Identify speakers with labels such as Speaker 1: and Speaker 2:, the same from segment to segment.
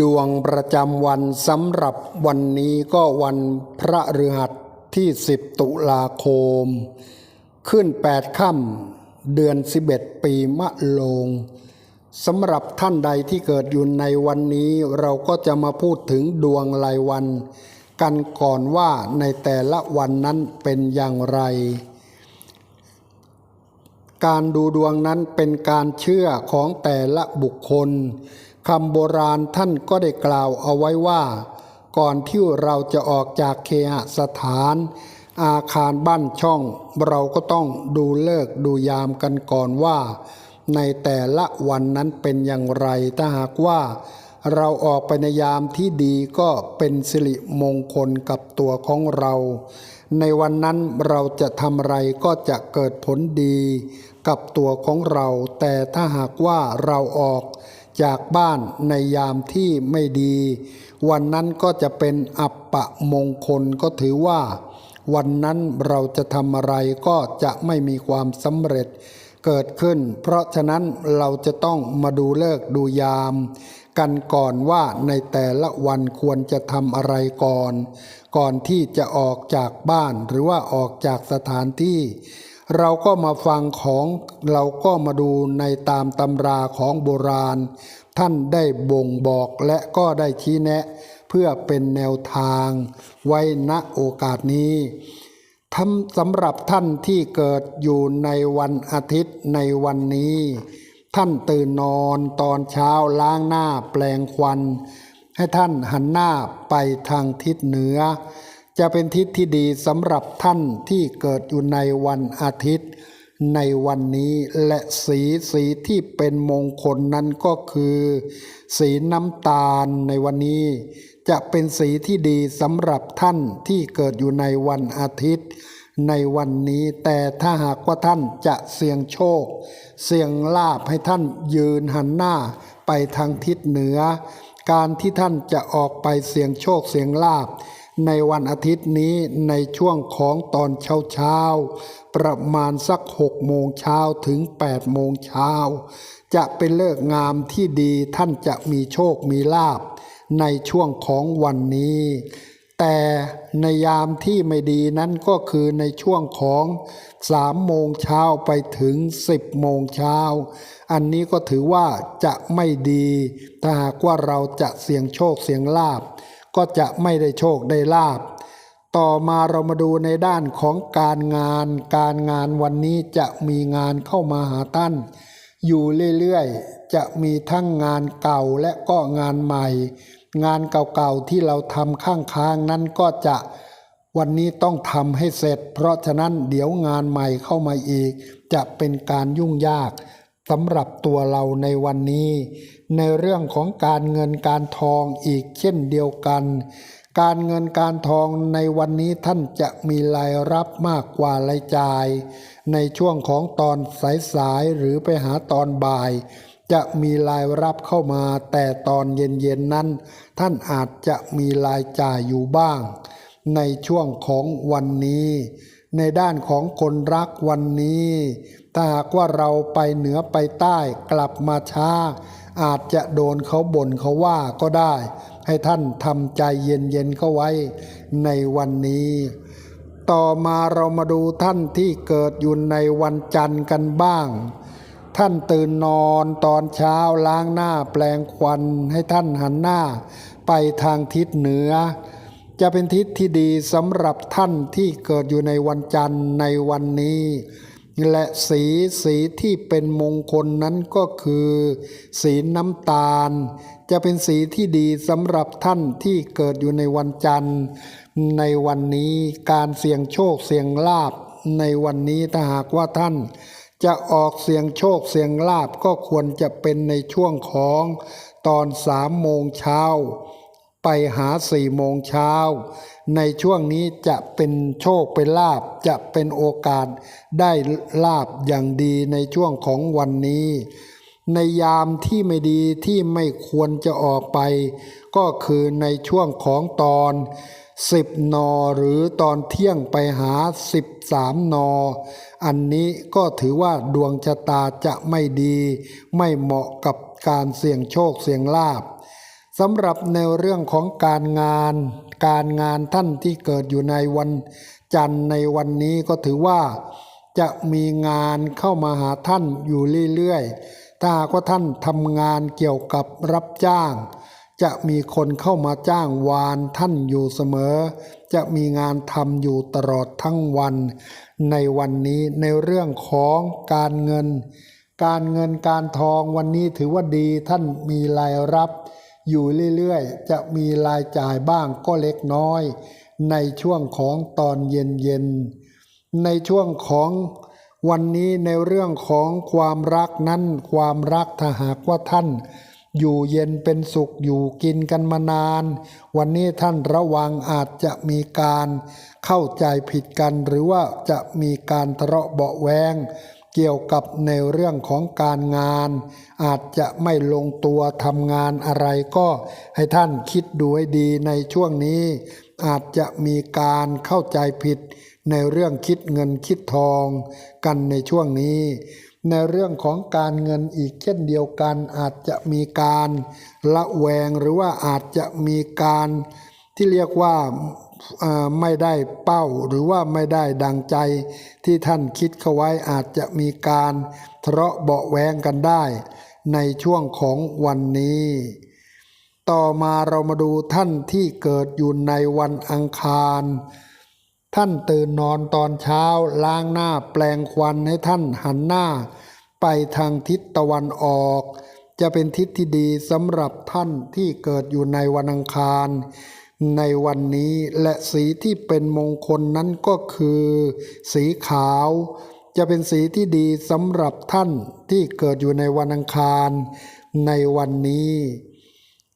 Speaker 1: ดวงประจำวันสำหรับวันนี้ก็วันพระฤหัสที่ 10 ตุลาคม ขึ้น 8 ค่ำเดือน 11 ปีมะโลงสำหรับท่านใดที่เกิดอยู่ในวันนี้เราก็จะมาพูดถึงดวงรายวัน กันก่อนว่าในแต่ละวันนั้นเป็นอย่างไร การดูดวงนั้นเป็นการเชื่อของแต่ละบุคคล คำโบราณท่านก็ได้กล่าวเอาไว้ว่า ก่อนที่เราจะออกจากเคหสถาน อาคารบ้านช่อง เราก็ต้องดูเลิกดูยามกันก่อนว่า ในแต่ละวันนั้นเป็นอย่างไรถ้าหากว่า เราออกไปในยามที่ดีก็เป็นสิริมงคลกับตัวของเรา ในวันนั้นเราจะทำอะไรก็จะเกิดผลดีกับตัวของเรา แต่ถ้าหากว่าเราออก จากบ้านในยามที่ไม่ดี วันนั้นก็จะเป็นอัปปะมงคลก็ถือว่า วันนั้นเราจะทำอะไรก็จะไม่มีความสำเร็จเกิดขึ้น เพราะฉะนั้นเราจะต้องมาดูเลิกดูยาม กันก่อนว่าในแต่ละวันควรจะทำอะไรก่อน ก่อนที่จะออกจากบ้านหรือว่าออกจากสถานที่ เราก็มาฟังของเราก็มาดูในตามตำราของโบราณ ท่านได้บ่งบอกและก็ได้ชี้แนะ เพื่อเป็นแนวทางไว้ณโอกาสนี้ทำสำหรับท่านที่เกิดอยู่ในวันอาทิตย์ในวันนี้ ท่านตื่นนอนตอนเช้าล้างหน้าแปลงควัน ให้ท่านหันหน้าไปทางทิศเหนือ จะเป็นทิศที่ดีสำหรับท่านที่เกิดอยู่ในวันอาทิตย์ ในวันนี้และสีสีที่เป็นมงคลนั้นก็คือ สีน้ำตาลในวันนี้ จะเป็นสีที่ดีสำหรับท่านที่เกิดอยู่ในวันอาทิตย์ ในวันนี้แต่ถ้าหากว่าท่านจะเสี่ยงโชค เสี่ยงลาบให้ท่านยืนหันหน้าไปทางทิศเหนือ การที่ท่านจะออกไปเสี่ยงโชคเสี่ยงลาบ ในวันอาทิตย์นี้ในช่วงของตอนเช้าเช้าๆประมาณสักหกโมงเช้าถึงแปดโมงเช้าจะเป็นเลิกงามที่ดีท่านจะมีโชคมีลาบในช่วงของวันนี้ แต่ในยามที่ไม่ดีนั้นก็คือในช่วงของสามโมงเช้าไปถึงสิบโมงเช้าอันนี้ก็ถือว่าจะไม่ดีถ้าหากว่าเราจะเสี่ยงโชคเสี่ยงลาบ ก็จะไม่ได้โชคได้ลาบ ต่อมาเรามาดูในด้านของการงาน การงานวันนี้จะมีงานเข้ามาหาท่าน อยู่เรื่อยๆ จะมีทั้งงานเก่าและก็งานใหม่ งานเก่าๆที่เราทำข้างค้างนั้นก็จะวันนี้ต้องทำให้เสร็จ เพราะฉะนั้นเดี๋ยวงานใหม่เข้ามาอีก จะเป็นการยุ่งยาก สำหรับตัวเราในวันนี้ ในเรื่องของการเงินการทองอีกเช่นเดียวกัน การเงินการทองในวันนี้ท่านจะมีรายรับมากกว่ารายจ่าย ในช่วงของตอนสายๆหรือไปหาตอนบ่าย จะมีรายรับเข้ามา แต่ตอนเย็นๆนั้น ท่านอาจจะมีรายจ่ายอยู่บ้าง ในช่วงของวันนี้ ในด้านของคนรักวันนี้ ถ้าหากว่าเราไปเหนือไปใต้กลับมาช้า อาจจะโดนเขาบ่นเขาว่าก็ได้ ให้ท่านทำใจเย็นๆเข้าไว้ในวันนี้ ต่อมาเรามาดูท่านที่เกิดอยู่ในวันจันทร์กันบ้าง ท่านตื่นนอนตอนเช้าล้างหน้าแปลงควันให้ท่านหันหน้า ไปทางทิศเหนือ จะเป็นทิศที่ดีสำหรับท่านที่เกิดอยู่ในวันจันทร์ในวันนี้ และสีสีที่เป็นมงคลนั้นก็คือ สีน้ำตาล จะเป็นสีที่ดีสำหรับท่านที่เกิดอยู่ในวันจันทร์ ในวันนี้การเสี่ยงโชคเสี่ยงลาบ ในวันนี้ถ้าหากว่าท่าน จะออกเสียงโชคเสียงลาบก็ควรจะเป็นในช่วงของตอนสามโมงเช้าไปหาสี่โมงเช้า ในช่วงนี้จะเป็นโชคเป็นลาบจะเป็นโอกาสได้ลาบอย่างดีในช่วงของวันนี้ ในยามที่ไม่ดีที่ไม่ควรจะออกไป ก็คือในช่วงของตอนสิบนอหรือตอนเที่ยงไปหาสิบสามนอ อันนี้ก็ถือว่าดวงชะตาจะไม่ดี ไม่เหมาะกับการเสี่ยงโชคเสี่ยงลาบ สำหรับในเรื่องของการงาน การงานท่านที่เกิดอยู่ในวันจันทร์ในวันนี้ก็ถือว่า จะมีงานเข้ามาหาท่านอยู่เรื่อยๆ ถ้ากว่าท่านทำงานเกี่ยวกับรับจ้าง จะมีคนเข้ามาจ้างวานท่านอยู่เสมอ จะมีงานทำอยู่ตลอดทั้งวัน ในวันนี้ในเรื่องของการเงิน การเงินการทองวันนี้ถือว่าดีท่านมีรายรับ อยู่เรื่อยๆ จะมีรายจ่ายบ้างก็เล็กน้อย ในช่วงของตอนเย็นๆ ในช่วงของวันนี้ในเรื่องของความรักนั้น ความรักถ้าหากว่าท่านอยู่เย็นเป็นสุขอยู่กินกันมานาน วันนี้ท่านระวังอาจจะมีการเข้าใจผิดกันหรือว่าจะมีการทะเลาะเบาแวง เกี่ยวกับในเรื่องของการงาน อาจจะไม่ลงตัวทำงานอะไรก็ให้ท่านคิดดูให้ดีในช่วงนี้ อาจจะมีการเข้าใจผิด ในเรื่องคิดเงินคิดทองกันในช่วงนี้ ในเรื่องของการเงินอีกเช่นเดียวกัน อาจจะมีการละแวงหรือว่าอาจจะมีการที่เรียกว่า ไม่ได้เป้าหรือว่าไม่ได้ดังใจที่ท่านคิดเข้าไว้อาจจะมีการทะเลาะเบาแวงกันได้ ในช่วงของวันนี้ ต่อมาเรามาดูท่านที่เกิดอยู่ในวันอังคาร ท่านตื่นนอนตอนเช้าล้างหน้าแปลงควันให้ท่านหันหน้า ไปทางทิศตะวันออก จะเป็นทิศที่ดีสำหรับท่านที่เกิดอยู่ในวันอังคาร ในวันนี้และสีที่เป็นมงคลนั้นก็คือ สีขาว จะเป็นสีที่ดีสำหรับท่านที่เกิดอยู่ในวันอังคาร ในวันนี้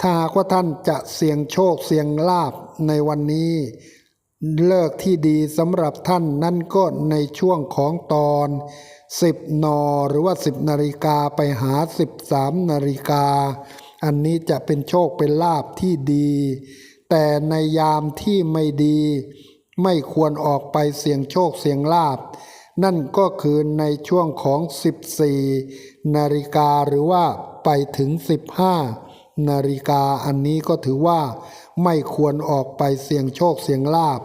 Speaker 1: ถ้าหากว่าท่านจะเสี่ยงโชคเสี่ยงลาบในวันนี้ เลิกที่ดีสำหรับท่านนั่นก็ในช่วงของตอน10นหรือว่า10นาฬิกาไปหา13นาฬิกา อันนี้จะเป็นโชคเป็นลาบที่ดี แต่ในยามที่ไม่ดี ไม่ควรออกไปเสี่ยงโชคเสี่ยงลาบ นั่นก็คือในช่วงของ 14 นาฬิกาหรือว่าไปถึง 15 นาฬิกาอันนี้ก็ถือว่า ไม่ควรออกไปเสี่ยงโชคเสี่ยงลาบ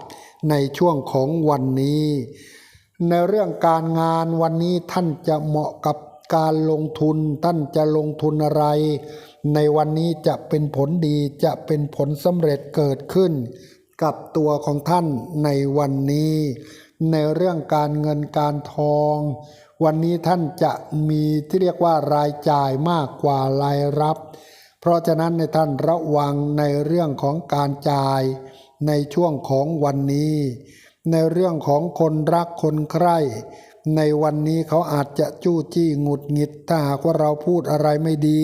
Speaker 1: ในช่วงของวันนี้ ในเรื่องการงานวันนี้ท่านจะเหมาะกับการลงทุนท่านจะลงทุนอะไร ในวันนี้จะเป็นผลดีจะเป็นผลสำเร็จเกิดขึ้น กับตัวของท่านในวันนี้ ในเรื่องการเงินการทอง วันนี้ท่านจะมีที่เรียกว่ารายจ่ายมากกว่ารายรับ เพราะฉะนั้นในท่านระวังในเรื่องของการจ่ายในช่วงของวันนี้ ในเรื่องของคนรักคนใคร่ ในวันนี้เขาอาจจะจู้จี้หงุดหงิด ถ้าหากว่าเราพูดอะไรไม่ดี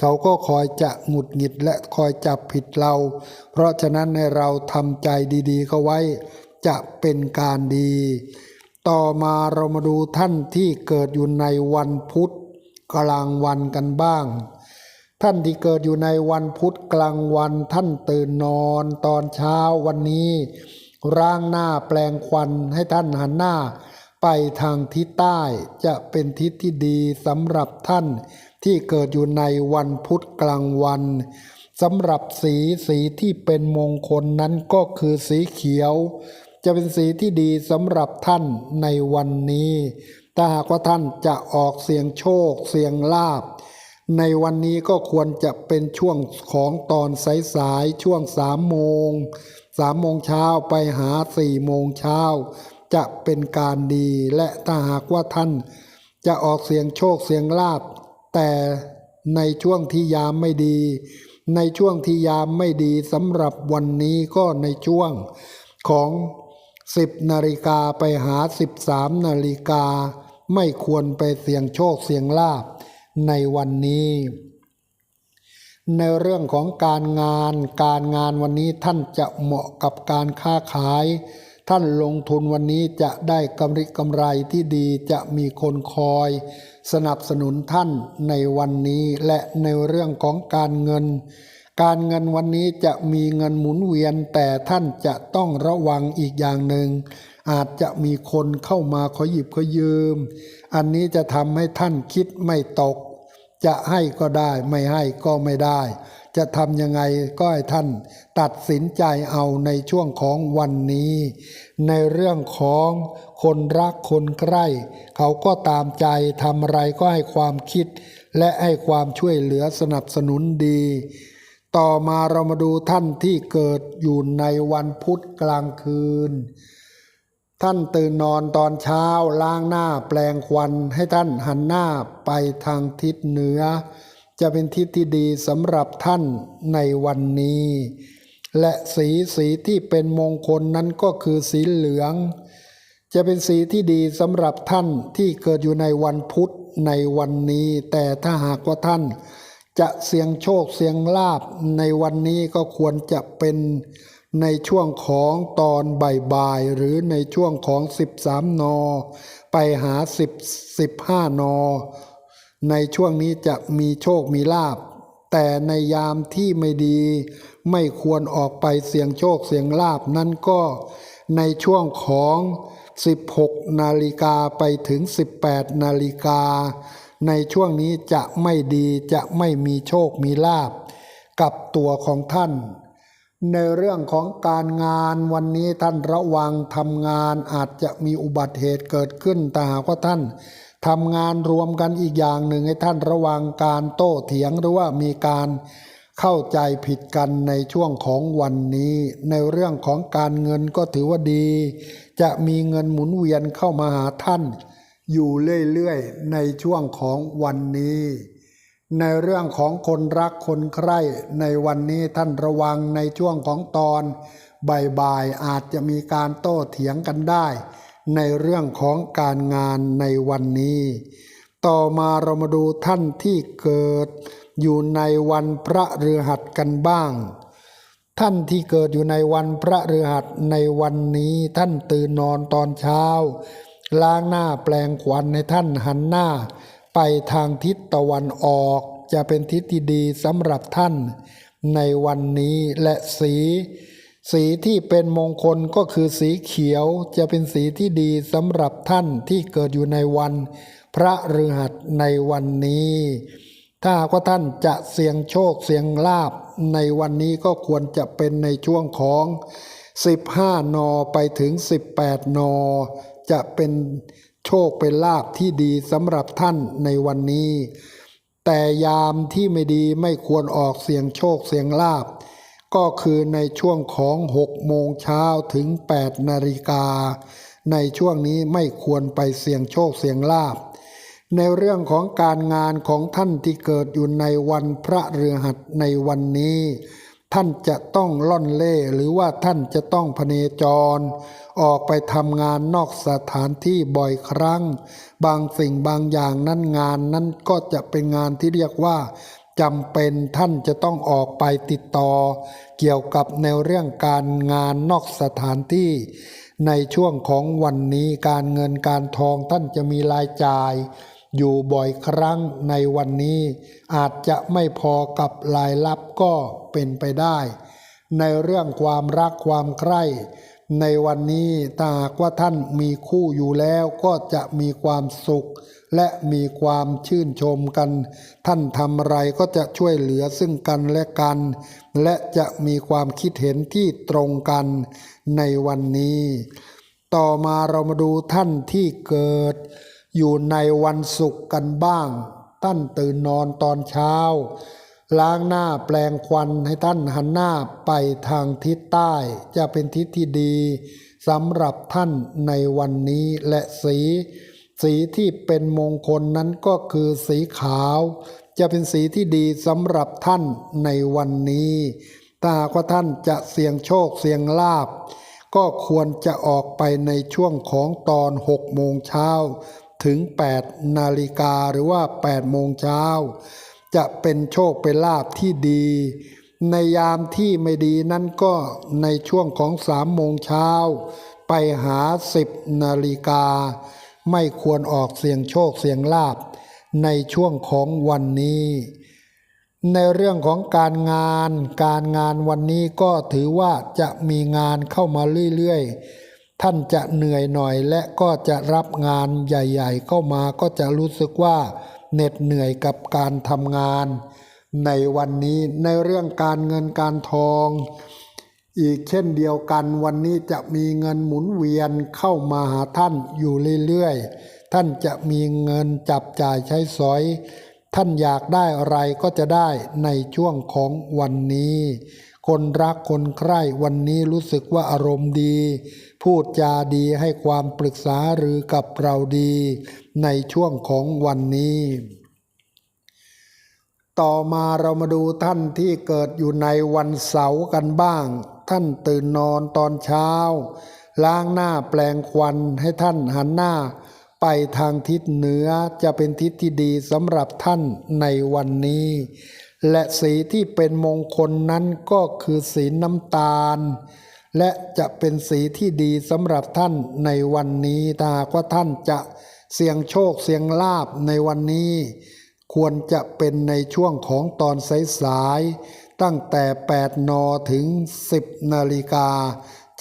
Speaker 1: เขาก็คอยจะหงุดหงิดและคอยจับผิดเรา เพราะฉะนั้นในเราทำใจดีๆ เข้าไว้จะเป็นการดี ต่อมาเรามาดูท่านที่เกิดอยู่ในวันพุธกลางวันกันบ้าง ท่านที่เกิดอยู่ในวันพุธกลางวันท่านตื่นนอนตอนเช้าวันนี้ ร่างหน้าแปลงควันให้ท่านหันหน้า ไปทางทิศใต้จะเป็นทิศที่ดีสำหรับท่านที่เกิดอยู่ในวันพุธกลางวันสำหรับสีสีที่เป็นมงคลนั้นก็คือสีเขียว จะเป็นสีที่ดีสำหรับท่านในวันนี้ถ้าหากว่าท่านจะออกเสียงโชคเสียงลาบ ในวันนี้ก็ควรจะเป็นช่วงของตอนสายๆช่วงสามโมงสามโมงเช้าไปหาสี่โมงเช้า จะเป็นการดีและถ้าหากว่าท่าน จะออกเสียงโชคเสียงลาบแต่ในช่วงที่ยามไม่ดี ในช่วงที่ยามไม่ดีสำหรับวันนี้ก็ในช่วงของ 10นาฬิกาไปหา 13นาฬิกา ไม่ควรไปเสี่ยงโชคเสี่ยงลาบในวันนี้ ในเรื่องของการงาน การงานวันนี้ท่านจะเหมาะกับการค้าขาย ท่านลงทุนวันนี้จะได้กำไรกำไรที่ดีจะมีคนคอย สนับสนุนท่านในวันนี้และในเรื่องของการเงิน การเงินวันนี้จะมีเงินหมุนเวียนแต่ท่านจะต้องระวังอีกอย่างหนึ่ง อาจจะมีคนเข้ามาขอหยิบขอยืม อันนี้จะทำให้ท่านคิดไม่ตก จะให้ก็ได้ไม่ให้ก็ไม่ได้ จะทำยังไงก็ให้ท่านตัดสินใจเอาในช่วงของวันนี้ ในเรื่องของคนรักคนใกล้ เขาก็ตามใจทำอะไรก็ให้ความคิด และให้ความช่วยเหลือสนับสนุนดี ต่อมาเรามาดูท่านที่เกิดอยู่ในวันพุธกลางคืน ท่านตื่นนอนตอนเช้าล้างหน้าแปลงควันให้ท่านหันหน้าไปทางทิศเหนือ จะเป็นทิศที่ดีสำหรับท่านในวันนี้ และสีสีที่เป็นมงคลนั้นก็คือสีเหลือง จะเป็นสีที่ดีสำหรับท่านที่เกิดอยู่ในวันพุธในวันนี้ แต่ถ้าหากว่าท่านจะเสี่ยงโชคเสี่ยงลาบในวันนี้ก็ควรจะเป็นในช่วงของตอนบ่ายๆหรือในช่วงของ 13 น ไปหา 10 15 น ในช่วงนี้จะมีโชคมีลาบ แต่ในยามที่ไม่ดี ไม่ควรออกไปเสี่ยงโชคเสี่ยงลาบนั้นก็ในช่วงของ 16 นาฬิกาไปถึง 18 นาฬิกา ในช่วงนี้จะไม่ดีจะไม่มีโชคมีลาบ กับตัวของท่าน ในเรื่องของการงานวันนี้ท่านระวังทำงานอาจจะมีอุบัติเหตุเกิดขึ้นแต่หากว่าท่าน ทำงานรวมกันอีกอย่างหนึ่งให้ท่านระวังการโต้เถียงหรือว่ามีการเข้าใจผิดกันในช่วงของวันนี้ ในเรื่องของการเงินก็ถือว่าดี จะมีเงินหมุนเวียนเข้ามาหาท่าน อยู่เรื่อยๆในช่วงของวันนี้ ในเรื่องของคนรักคนใคร่ในวันนี้ท่านระวังในช่วงของตอนบ่ายๆอาจจะมีการโต้เถียงกันได้ ในเรื่องของการงานในวันนี้ ต่อมาเรามาดูท่านที่เกิดอยู่ในวันพระฤหัสกันบ้าง ท่านที่เกิดอยู่ในวันพระฤหัสในวันนี้ท่านตื่นนอนตอนเช้า ล้างหน้าแปลงขวัญในท่านหันหน้า ไปทางทิศตะวันออก จะเป็นทิศที่ดีสำหรับท่านในวันนี้และสี สีที่เป็นมงคลก็คือสีเขียวจะเป็นสีที่ดีสำหรับท่านที่เกิดอยู่ในวัน พระฤหัสในวันนี้ ถ้าหากว่าท่านจะเสี่ยงโชคเสี่ยงลาบในวันนี้ก็ควรจะเป็นในช่วงของ 15 นไปถึง 18 น จะเป็นโชคเป็นลาบที่ดีสำหรับท่านในวันนี้ แต่ยามที่ไม่ดีไม่ควรออกเสี่ยงโชคเสี่ยงลาบ ก็คือในช่วงของ 6 โมงเช้าถึง 8 นาฬิกา ในช่วงนี้ไม่ควรไปเสี่ยงโชคเสี่ยงลาบ ในเรื่องของการงานของท่านที่เกิดอยู่ในวันพระฤหัสในวันนี้ ท่านจะต้องล่อนเล่หรือว่าท่านจะต้องพเนจร ออกไปทำงานนอกสถานที่บ่อยครั้ง บางสิ่งบางอย่างนั้นงานนั้นก็จะเป็นงานที่เรียกว่า จำเป็นท่านจะต้องออกไปติดต่อ เกี่ยวกับในเรื่องการงานนอกสถานที่ ในช่วงของวันนี้การเงินการทองท่านจะมีรายจ่าย อยู่บ่อยครั้งในวันนี้ อาจจะไม่พอกับรายรับก็เป็นไปได้ ในเรื่องความรักความใคร่ในวันนี้ถ้าหากว่าท่านมีคู่อยู่แล้วก็จะมีความสุข และมีความชื่นชมกัน ท่านทำอะไรก็จะช่วยเหลือซึ่งกันและกัน และจะมีความคิดเห็นที่ตรงกันในวันนี้ ต่อมาเรามาดูท่านที่เกิด อยู่ในวันศุกร์กันบ้าง ท่านตื่นนอนตอนเช้า ล้างหน้าแปลงควันให้ท่านหันหน้าไปทางทิศใต้ จะเป็นทิศที่ดีสำหรับท่านในวันนี้และสี สีที่เป็นมงคลนั้นก็คือสีขาว จะเป็นสีที่ดีสำหรับท่านในวันนี้ถ้าหากว่าท่านจะเสี่ยงโชคเสี่ยงลาบ ก็ควรจะออกไปในช่วงของตอน 6 โมงเช้า ถึง 8 นาฬิกาหรือว่า 8 โมงเช้า จะเป็นโชคเป็นลาบที่ดี ในยามที่ไม่ดีนั่นก็ในช่วงของ 3 โมงเช้า ไปหา 10 นาฬิกา ไม่ควรออกเสียงโชคเสียงลาบในช่วงของวันนี้ ในเรื่องของการงาน การงานวันนี้ก็ถือว่าจะมีงานเข้ามาเรื่อยๆ ท่านจะเหนื่อยหน่อยและก็จะรับงานใหญ่ๆ เข้ามาก็จะรู้สึกว่าเหน็ดเหนื่อยกับการทำงาน ในวันนี้ในเรื่องการเงินการทอง อีกเช่นเดียวกันวันนี้จะมีเงินหมุนเวียนเข้ามาหาท่านอยู่เรื่อยๆ ท่านจะมีเงินจับจ่ายใช้สอย ท่านอยากได้อะไรก็จะได้ในช่วงของวันนี้ คนรักคนใคร่วันนี้รู้สึกว่าอารมณ์ดี พูดจาดีให้ความปรึกษาหรือกับเราดี ในช่วงของวันนี้ต่อมาเรามาดูท่านที่เกิดอยู่ในวันเสาร์กันบ้าง ท่านตื่นนอนตอนเช้า ล้างหน้าแปลงควันให้ท่านหันหน้า ไปทางทิศเหนือจะเป็นทิศที่ดีสำหรับท่านในวันนี้ และสีที่เป็นมงคลนั้นก็คือสีน้ำตาล และจะเป็นสีที่ดีสำหรับท่านในวันนี้ถ้าหากว่าท่านจะเสี่ยงโชคเสี่ยงลาบในวันนี้ ควรจะเป็นในช่วงของตอนสายๆ ตั้งแต่ 8 น ถึง 10 นาฬิกา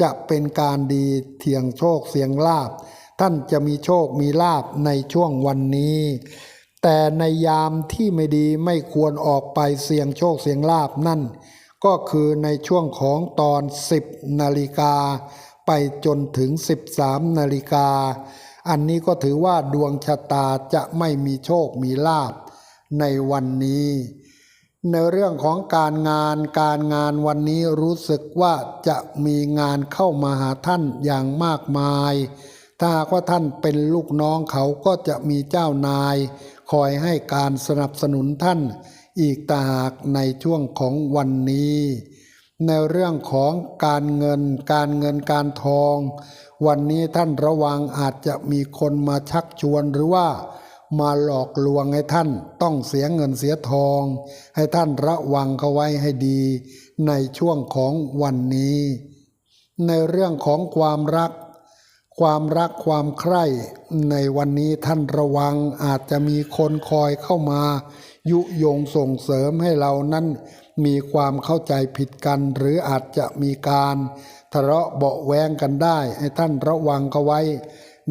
Speaker 1: จะเป็นการดีเที่ยงโชคเสียงลาบ ท่านจะมีโชคมีลาบในช่วงวันนี้ แต่ในยามที่ไม่ดีไม่ควรออกไปเสี่ยงโชคเสียงลาบนั่น ก็คือในช่วงของตอน 10 นาฬิกา ไปจนถึง 13 นาฬิกา อันนี้ก็ถือว่าดวงชะตาจะไม่มีโชคมีลาบในวันนี้ ในเรื่องของการงานการงานวันนี้รู้สึกว่าจะมีงานเข้ามาหาท่านอย่างมากมาย ถ้าหากว่าท่านเป็นลูกน้องเขาก็จะมีเจ้านาย คอยให้การสนับสนุนท่าน อีกต่างหากในช่วงของวันนี้ ในเรื่องของการเงินการเงินการทอง วันนี้ท่านระวังอาจจะมีคนมาชักชวนหรือว่า มาหลอกลวงให้ท่านต้องเสียเงินเสียทอง ให้ท่านระวังเขาไว้ให้ดี ในช่วงของวันนี้ ในเรื่องของความรัก ความรักความใคร่ ในวันนี้ท่านระวังอาจจะมีคนคอยเข้ามา ยุยงส่งเสริมให้เรานั้นมีความเข้าใจผิดกัน หรืออาจจะมีการทะเลาะเบาแวงกันได้ ให้ท่านระวังเขาไว้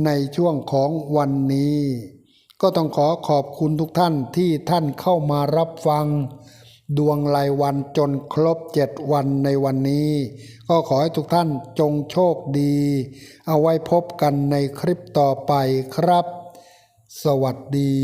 Speaker 1: ในช่วงของวันนี้ ก็ต้องขอขอบคุณทุกท่านที่ท่านเข้ามารับฟัง ดวงรายวันจนครบเจ็ดวันในวันนี้ ก็ขอให้ทุกท่านจงโชคดี เอาไว้พบกันในคลิปต่อไปครับ สวัสดี